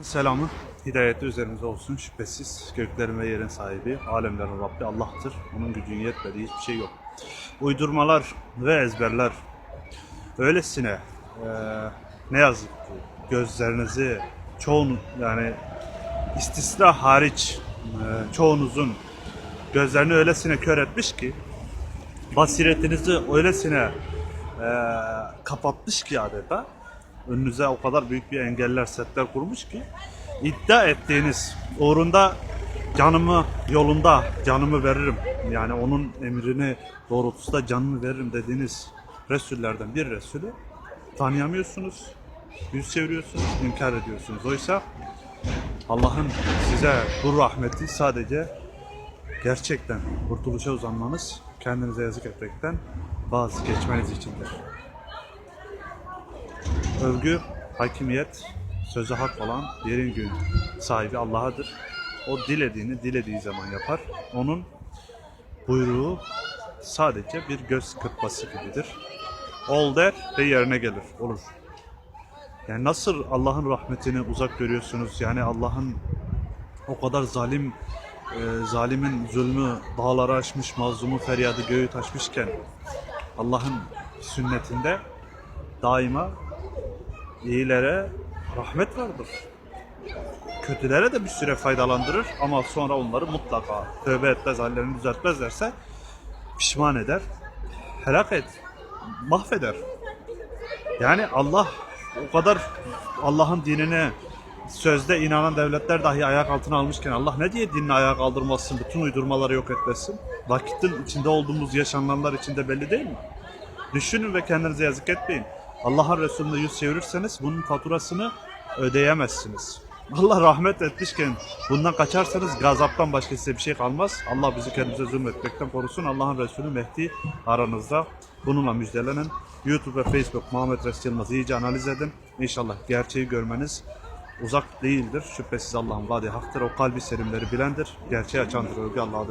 Selamı, hidayeti üzerinize olsun şüphesiz. Göklerin ve yerin sahibi, alemlerin Rabbi Allah'tır. Onun gücünün yetmediği hiçbir şey yok. Uydurmalar ve ezberler öylesine eee, ne yazık ki gözlerinizi çoğun yani istisna hariç eee, çoğunuzun gözlerini öylesine kör etmiş ki basiretinizi öylesine eee, kapatmış ki adeta önünüze o kadar büyük bir engeller, setler kurmuş ki iddia ettiğiniz uğrunda canımı yolunda canımı veririm. Yani onun emrini doğrultusunda canımı veririm dediğiniz Resullerden bir Resulü tanıyamıyorsunuz, yüz çeviriyorsunuz, inkar ediyorsunuz. Oysa Allah'ın size bu rahmeti sadece gerçekten kurtuluşa uzanmanız, kendinize yazık etmekten vazgeçmeniz içindir. Övgü, hakimiyet, sözü hak olan yerin gün sahibi Allah'adır. O dilediğini dilediği zaman yapar. Onun buyruğu sadece bir göz kırpması gibidir. Ol der ve yerine gelir, olur. Yani nasıl Allah'ın rahmetini uzak görüyorsunuz? Yani Allah'ın o kadar zalim, e, zalimin zulmü dağları aşmış, mazlumun feryadı göğü taşmışken Allah'ın sünnetinde daima iyilere rahmet vardır. Kötülere de bir süre faydalandırır ama sonra onları mutlaka tövbe etmez, hallerini düzeltmezlerse pişman eder, helak et, mahveder. Yani Allah o kadar Allah'ın dinine sözde inanan devletler dahi ayak altına almışken Allah ne diye dinini ayağa kaldırmasın, bütün uydurmaları yok etmesin? Vakitin içinde olduğumuz yaşananlar içinde belli değil mi? Düşünün ve kendinize yazık etmeyin. Allah'ın Resulüne yüz çevirirseniz bunun faturasını ödeyemezsiniz. Allah rahmet etmişken bundan kaçarsanız gazaptan başka size bir şey kalmaz. Allah bizi kendimize zulmetmekten korusun. Allah'ın Resulü Mehdi aranızda. Bununla müjdelenin. YouTube ve Facebook Muhammed Resul Yılmaz'ı iyice analiz edin. İnşallah gerçeği görmeniz uzak değildir. Şüphesiz Allah'ın vaadi haktır. O kalbi selimleri bilendir. Gerçeği açandır. Övgü Allah'adır.